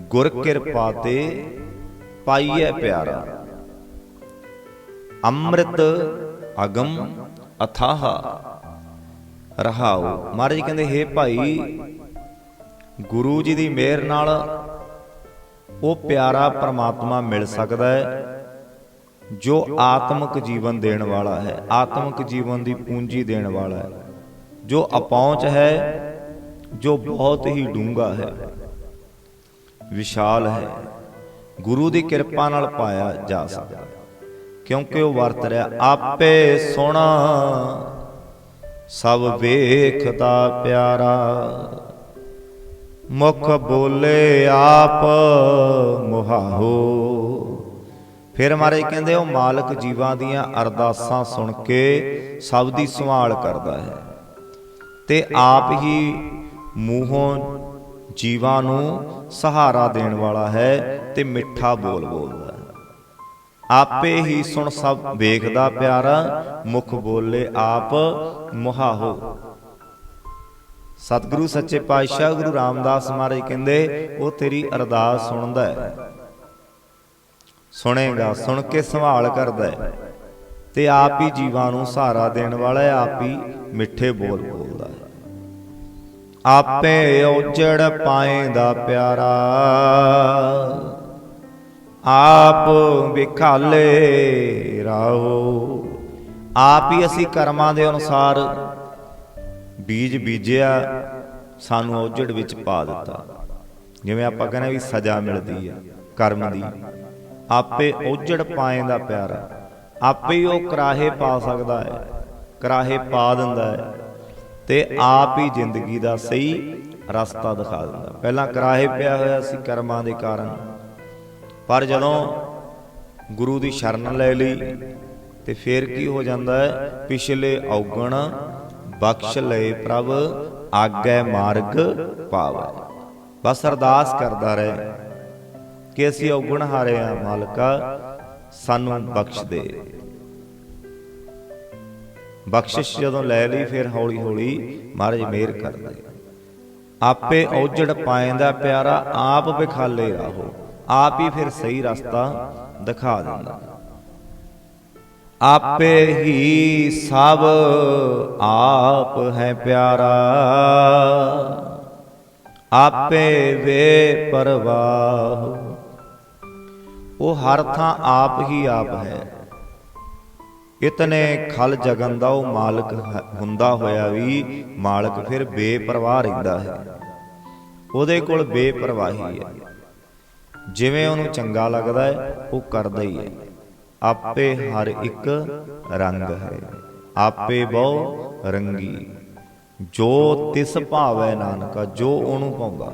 ਗੁਰ ਕਿਰਪਾ ਤੇ ਪਾਈਐ ਪਿਆਰਾ। ਅੰਮ੍ਰਿਤ ਅਗਮ ਅਥਾਹ ਰਹਾਉ। ਮਹਾਰਾਜ ਕਹਿੰਦੇ, ਹੇ ਭਾਈ, ਗੁਰੂ ਜੀ ਦੀ ਮਿਹਰ ਨਾਲ ਉਹ ਪਿਆਰਾ ਪ੍ਰਮਾਤਮਾ ਮਿਲ ਸਕਦਾ ਹੈ, ਜੋ ਆਤਮਿਕ ਜੀਵਨ ਦੇਣ ਵਾਲਾ ਹੈ, ਆਤਮਿਕ ਜੀਵਨ ਦੀ ਪੂੰਜੀ ਦੇਣ ਵਾਲਾ ਹੈ, ਜੋ ਅਪਹੁੰਚ ਹੈ, ਜੋ ਬਹੁਤ ਹੀ ਡੂੰਘਾ ਹੈ, ਵਿਸ਼ਾਲ ਹੈ। ਗੁਰੂ ਦੀ ਕਿਰਪਾ ਨਾਲ ਪਾਇਆ ਜਾ ਸਕਦਾ ਹੈ। ਕਿਉਂਕਿ ਉਹ ਵਰਤ ਰਿਹਾ। ਆਪੇ ਸੁਣਾ ਸਭ ਵੇਖਦਾ ਪਿਆਰਾ। ਮੁਖ ਬੋਲੇ, ਆਪ ਮੁਹਾਹੋ। ਫਿਰ ਮਾਰੇ ਕਹਿੰਦੇ, ਉਹ ਮਾਲਕ ਜੀਵਾਂ ਦੀਆਂ ਅਰਦਾਸਾਂ ਸੁਣ ਕੇ ਸਭ ਦੀ ਸੰਭਾਲ ਕਰਦਾ ਹੈ। ਤੇ ਆਪ ਹੀ ਮੂੰਹੋਂ ਜੀਵਾਂ ਨੂੰ ਸਹਾਰਾ ਦੇਣ ਵਾਲਾ ਹੈ ਤੇ ਮਿੱਠਾ ਬੋਲ ਬੋਲਦਾ ਆਪੇ ਹੀ ਸੁਣ ਸਭ, ਵੇਖਦਾ ਪਿਆਰਾ, ਮੁਖ ਬੋਲੇ ਆਪ ਮੁਹਾਹੋ। ਸਤਿਗੁਰੂ ਸੱਚੇ ਪਾਤਸ਼ਾਹ ਗੁਰੂ ਰਾਮਦਾਸ ਮਹਾਰਾਜ ਕਹਿੰਦੇ, ਉਹ ਤੇਰੀ ਅਰਦਾਸ ਸੁਣਦਾ ਹੈ। ਸੁਣੇਗਾ, ਸੁਣ ਕੇ ਸੰਭਾਲ ਕਰਦਾ ਹੈ। ਤੇ ਆਪ ਹੀ ਜੀਵਾਂ ਨੂੰ ਸਹਾਰਾ ਦੇਣ ਵਾਲਾ ਹੈ, ਆਪ ਹੀ ਮਿੱਠੇ ਬੋਲ ਬੋਲਦਾ ਹੈ। ਆਪੇ ਉਜੜ ਪਾਏਂਦਾ ਪਿਆਰਾ। ਆਪ ਵਿਖਾਲੇ ਰਾਹੋ। ਆਪ ਹੀ ਅਸੀਂ ਕਰਮਾਂ ਦੇ ਅਨੁਸਾਰ ਬੀਜ ਬੀਜਿਆ, ਸਾਨੂੰ ਔਜੜ ਵਿੱਚ ਪਾ ਦਿੱਤਾ। ਜਿਵੇਂ ਆਪਾਂ ਕਹਿੰਦੇ ਵੀ ਸਜ਼ਾ ਮਿਲਦੀ ਆ ਕਰਮ ਦੀ। ਆਪੇ ਔਜੜ ਪਾਏਂਦਾ ਪਿਆਰਾ ਆਪੇ ਹੀ ਉਹ ਕਰਾਹੇ ਪਾ ਸਕਦਾ ਹੈ, ਕਰਾਹੇ ਪਾ ਦਿੰਦਾ ਹੈ ਤੇ ਆਪ ਹੀ ਜ਼ਿੰਦਗੀ ਦਾ ਸਹੀ ਰਸਤਾ ਦਿਖਾ ਦਿੰਦਾ। ਪਹਿਲਾਂ ਕਰਾਹੇ ਪਿਆ ਹੋਇਆ ਸੀ ਕਰਮਾਂ ਦੇ ਕਾਰਨ। ਪਰ ਜਦੋਂ ਗੁਰੂ ਦੀ ਸ਼ਰਨ ਲੈ ਲਈ, ਤੇ ਫਿਰ ਕੀ ਹੋ ਜਾਂਦਾ ਹੈ? ਪਿਛਲੇ ਔਗਣ ਬਖਸ਼ ਲਏ ਪ੍ਰਭ, ਆਗੇ ਮਾਰਗ ਪਾਵੈ। ਬਸ ਅਰਦਾਸ ਕਰਦਾ ਰਹੇ ਕਿ ਅਸੀਂ ਔਗਣ ਹਾਰੇ ਆ ਮਾਲਕਾ, ਸਾਨੂੰ ਬਖਸ਼ ਦੇ। ਬਖਸ਼ਿਸ਼ ਜਦੋਂ ਲੈ ਲਈ, ਫਿਰ ਹੌਲੀ ਹੌਲੀ ਮਹਾਰਾਜ ਮਿਹਰ ਕਰਦੇ। ਆਪੇ ਔਜੜ ਪਾਏਂਦਾ ਪਿਆਰਾ, ਆਪ ਵਿਖਾਲੇ ਰਾਹੋ। ਆਪ ਹੀ ਫਿਰ ਸਹੀ ਰਸਤਾ ਦਿਖਾ ਦਿੰਦਾ। ਆਪੇ ਹੀ ਸਭ ਆਪ ਹੈ ਪਿਆਰਾ। ਆਪੇ ਵੇ ਪਰਵਾਹ। ਉਹ ਹਰ ਥਾਂ ਆਪ ਹੀ ਆਪ ਹੈ। ਇਤਨੇ ਖਲ ਜਗਨ ਦਾ ਉਹ ਮਾਲਕ ਹੁੰਦਾ ਹੋਇਆ ਵੀ ਮਾਲਕ ਫਿਰ ਬੇਪਰਵਾਹ ਰਹਿੰਦਾ ਹੈ। ਉਹਦੇ ਕੋਲ ਬੇਪਰਵਾਹੀ ਹੈ। ਜਿਵੇਂ ਉਹਨੂੰ ਚੰਗਾ ਲੱਗਦਾ ਹੈ, ਉਹ ਕਰਦਾ ਹੀ ਹੈ। ਆਪੇ ਹਰ ਇੱਕ ਰੰਗ ਹੈ। ਆਪੇ ਬਹੁ ਰੰਗੀ। ਜੋ ਤਿਸ ਭਾਵੈ ਨਾਨਕਾ, ਜੋ ਉਹਨੂੰ ਪਾਉਂਦਾ।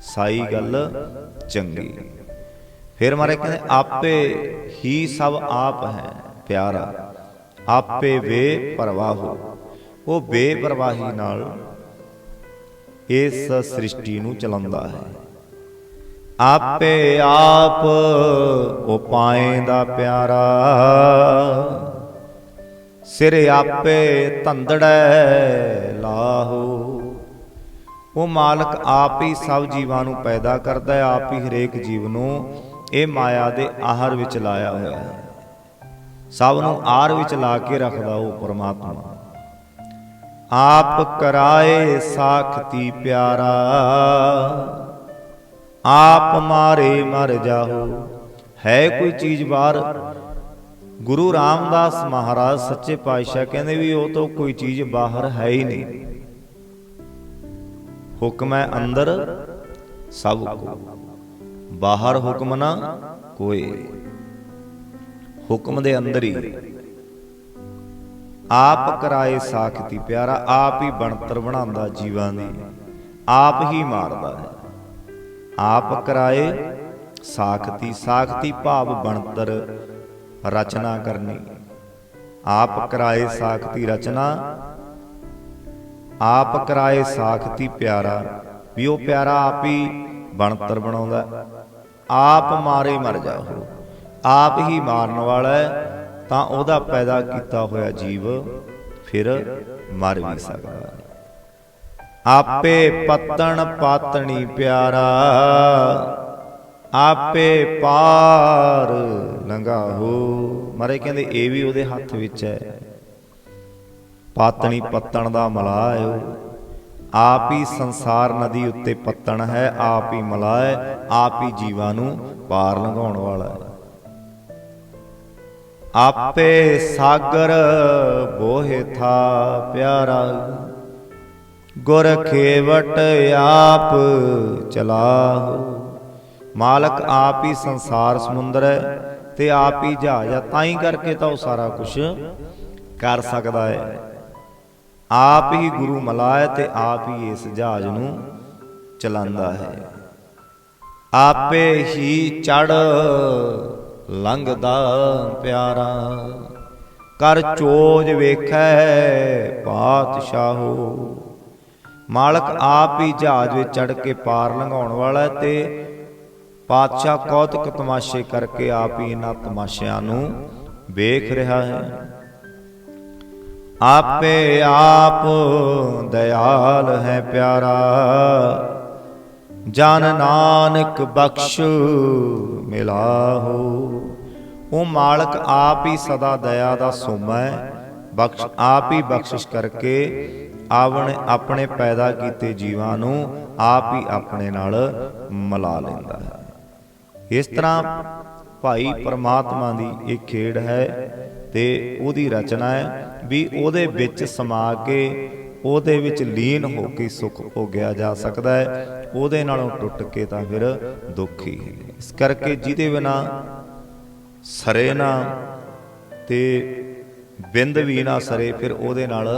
ਸਾਈ ਗੱਲ ਚੰਗੀ। ਫਿਰ ਮਾਰੇ ਕਹਿੰਦੇ, ਆਪੇ ਹੀ ਸਭ ਆਪ ਹੈ ਪਿਆਰਾ। ਆਪੇ ਵੇ ਪਰਵਾਹੋ। ਉਹ ਬੇਪਰਵਾਹੀ ਨਾਲ ਇਸ ਸ੍ਰਿਸ਼ਟੀ ਨੂੰ ਚਲਾਉਂਦਾ ਹੈ। ਆਪੇ ਆਪ ਉਹ ਪਾਏਂਦਾ ਪਿਆਰਾ। ਸਿਰ ਆਪੇ ਧੰਦੜੈ ਲਾਹੋ। ਉਹ ਮਾਲਕ ਆਪ ਹੀ ਸਭ ਜੀਵਾਂ ਨੂੰ ਪੈਦਾ ਕਰਦਾ ਹੈ, ਆਪ ਹੀ ਹਰੇਕ ਜੀਵ ਨੂੰ ਇਹ ਮਾਇਆ ਦੇ ਆਹਰ ਵਿੱਚ ਲਾਇਆ ਹੋਇਆ ਹੈ। ਸਭ ਨੂੰ ਆਰ ਵਿੱਚ ਲਾ ਕੇ ਰੱਖਦਾ ਉਹ ਪਰਮਾਤਮਾ। ਆਪ ਕਰਾਏ ਸਾਖਤੀ ਪਿਆਰਾ। ਆਪ ਮਾਰੇ ਮਰ ਜਾਹੋ। ਹੈ ਕੋਈ ਚੀਜ਼ ਬਾਹਰ? ਗੁਰੂ ਰਾਮਦਾਸ ਮਹਾਰਾਜ ਸੱਚੇ ਪਾਤਸ਼ਾਹ ਕਹਿੰਦੇ ਵੀ ਉਹ ਤੋਂ ਕੋਈ ਚੀਜ਼ ਬਾਹਰ ਹੈ ਹੀ ਨਹੀਂ। ਹੁਕਮ ਹੈ ਅੰਦਰ, ਸਭ ਕੋ। ਬਾਹਰ ਹੁਕਮ ਨਾ ਕੋਈ। ਹੁਕਮ ਦੇ ਅੰਦਰ ਹੀ। ਆਪ ਕਰਾਏ ਸਾਖਤੀ ਪਿਆਰਾ, ਆਪ ਹੀ ਬਣਤਰ ਬਣਾਉਂਦਾ ਜੀਵਾਂ ਦੀ। ਆਪ ਹੀ ਮਾਰਦਾ ਹੈ। ਆਪ ਕਰਾਏ ਸਾਖਤੀ ਸਾਖਤੀ ਭਾਵ ਬਣਤਰ ਰਚਨਾ ਕਰਨੀ। ਆਪ ਕਰਾਏ ਸਾਖਤੀ ਰਚਨਾ, ਆਪ ਕਰਾਏ ਸਾਖਤੀ ਪਿਆਰਾ। ਵੀ ਉਹ ਪਿਆਰਾ ਆਪ ਹੀ ਬਣਤਰ ਬਣਾਉਂਦਾ। ਆਪ ਮਾਰੇ ਮਰ ਜਾਓ ਆਪ ਹੀ ਮਾਰਨ ਵਾਲਾ ਤਾਂ ਉਹਦਾ ਪੈਦਾ ਕੀਤਾ ਹੋਇਆ ਜੀਵ ਫਿਰ ਮਰ ਵੀ ਸਕਦਾ। ਆਪੇ ਪਤਣ ਪਾਤਣੀ ਪਿਆਰਾ, ਆਪੇ ਪਾਰ ਲੰਘਾਹੋ। ਮਰੇ ਕਹਿੰਦੇ ਇਹ ਵੀ ਉਹਦੇ ਹੱਥ ਵਿੱਚ ਹੈ। ਪਾਤਣੀ ਪੱਤਣ ਦਾ ਮਲਾਹ ਹੈ ਆਪ ਹੀ ਸੰਸਾਰ ਨਦੀ ਉੱਤੇ ਪੱਤਣ ਹੈ, ਆਪ ਹੀ ਮਲਾ ਹੈ, ਆਪ ਹੀ ਜੀਵਾਂ ਨੂੰ ਪਾਰ ਲੰਘਾਉਣ ਵਾਲਾ ਹੈ। ਆਪੇ ਸਾਗਰ ਬੋਹੇ ਥਾ ਪਿਆਰਾ। ਗੁਰ ਖੇਵਟ ਆਪ ਚਲਾਹੋ। ਮਾਲਕ ਆਪ ਹੀ ਸੰਸਾਰ ਸਮੁੰਦਰ ਹੈ ਤੇ ਆਪ ਹੀ ਜਹਾਜ਼ ਹੈ, ਤਾਂ ਹੀ ਕਰਕੇ ਤਾਂ ਉਹ ਸਾਰਾ ਕੁਝ ਕਰ ਸਕਦਾ ਹੈ। ਆਪ ਹੀ ਗੁਰੂ ਮਲਾਇ ਤੇ ਆਪ ਹੀ ਇਸ ਜਹਾਜ਼ ਨੂੰ ਚਲਾਉਂਦਾ ਹੈ। ਆਪੇ ਹੀ ਚੜ ਲੰਘਦਾ ਪਿਆਰਾ। ਕਰ ਚੋਜ ਵੇਖੈ ਪਾਤਸ਼ਾਹੋ। ਮਾਲਕ ਆਪ ਹੀ ਜਹਾਜ਼ ਵਿੱਚ ਚੜ ਕੇ ਪਾਰ ਲੰਘਾਉਣ ਵਾਲਾ ਤੇ ਪਾਤਸ਼ਾਹ ਕੌਤਕ ਤਮਾਸ਼ੇ ਕਰਕੇ ਆਪ ਹੀ ਇਹਨਾਂ ਤਮਾਸ਼ਿਆਂ ਨੂੰ ਵੇਖ ਰਿਹਾ ਹੈ। ਆਪੇ ਆਪ ਦਇਆਲ ਹੈ ਪਿਆਰਾ, ਜਨ ਨਾਨਕ ਬਖਸ਼ ਮਿਲਾਹੋ ਉਹ ਮਾਲਕ ਆਪ ਹੀ ਸਦਾ ਦਇਆ ਦਾ ਸੋਮਾ ਹੈ, ਬਖਸ਼ ਆਪ ਹੀ ਬਖਸ਼ਿਸ਼ ਕਰਕੇ ਆਵਣ ਆਪਣੇ ਪੈਦਾ ਕੀਤੇ ਜੀਵਾਂ ਨੂੰ ਆਪ ਹੀ ਆਪਣੇ ਨਾਲ ਮਿਲਾ ਲੈਂਦਾ ਹੈ। ਇਸ ਤਰ੍ਹਾਂ ਭਾਈ ਪਰਮਾਤਮਾ ਦੀ ਇਹ ਖੇਡ ਹੈ ਤੇ ਉਹਦੀ ਰਚਨਾ ਹੈ ਵੀ ਉਹਦੇ ਵਿੱਚ ਸਮਾ ਕੇ ਉਹਦੇ ਵਿੱਚ ਲੀਨ ਹੋ ਕੇ ਸੁਖ ਭੋਗਿਆ ਜਾ ਸਕਦਾ ਹੈ, ਉਹਦੇ ਨਾਲੋਂ ਟੁੱਟ ਕੇ ਤਾਂ ਫਿਰ ਦੁੱਖ ਹੀ ਹੈ। ਇਸ ਕਰਕੇ ਜਿਹਦੇ ਬਿਨਾ ਸਰੇ ਨਾ ਤੇ ਬਿੰਦ ਵੀ ਨਾ ਸਰੇ, ਫਿਰ ਉਹਦੇ ਨਾਲ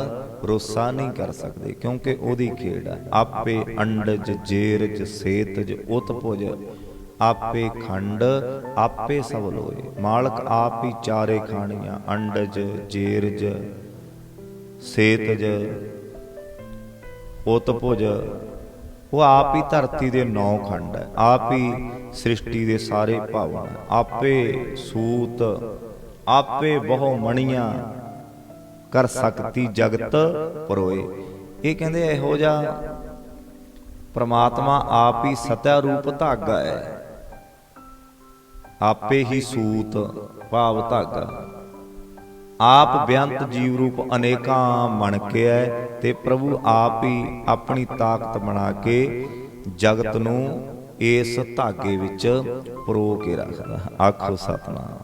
ਭਰੋਸਾ ਨਹੀਂ ਕਰ ਸਕਦੇ, ਕਿਉਂਕਿ ਉਹਦੀ ਖੇਡ ਹੈ ਆਪੇ ਅੰਡਜ, ਜੇਰਜ, ਸੇਤਜ ਉਤਪੁਜ ਆਪੇ ਖੰਡ, ਆਪੇ ਸਭ ਲੋਏ ਮਾਲਕ ਆਪ ਹੀ ਚਾਰੇ ਖਾਣੀਆਂ, ਅੰਡਜ, ਜੇਰਜ, ਸੇਤਜ ਉਤਪੁਜ ਉਹ ਆਪ ਹੀ ਧਰਤੀ ਦੇ ਨੌ ਖੰਡ ਹੈ ਆਪ ਹੀ ਸ੍ਰਿਸ਼ਟੀ ਦੇ ਸਾਰੇ ਭਾਵਨ ਆਪੇ ਸੂਤ, ਆਪੇ ਬਹੁ ਮਣੀਆਂ ਕਰ ਸਕਤੀ ਜਗਤ ਪਰੋਏ। ਇਹ ਕਹਿੰਦੇ ਇਹੋ ਜਿਹਾ ਪ੍ਰਮਾਤਮਾ ਆਪ ਹੀ ਸਤਿਆ ਰੂਪ ਧਾਗਾ ਹੈ। ਆਪੇ ਹੀ ਸੂਤ ਭਾਵ ਧਾਗਾ। ਆਪ ਬੇਅੰਤ ਜੀਵ ਰੂਪ ਅਨੇਕਾਂ ਮਣ ਕੇ ਹੈ ਤੇ ਪ੍ਰਭੂ ਆਪ ਹੀ ਆਪਣੀ ਤਾਕਤ ਬਣਾ ਕੇ ਜਗਤ ਨੂੰ ਇਸ ਧਾਗੇ ਵਿੱਚ ਪਰੋ ਕੇ ਰੱਖਦਾ। ਹੈ। ਆਖੋ ਸਤਨਾਮ।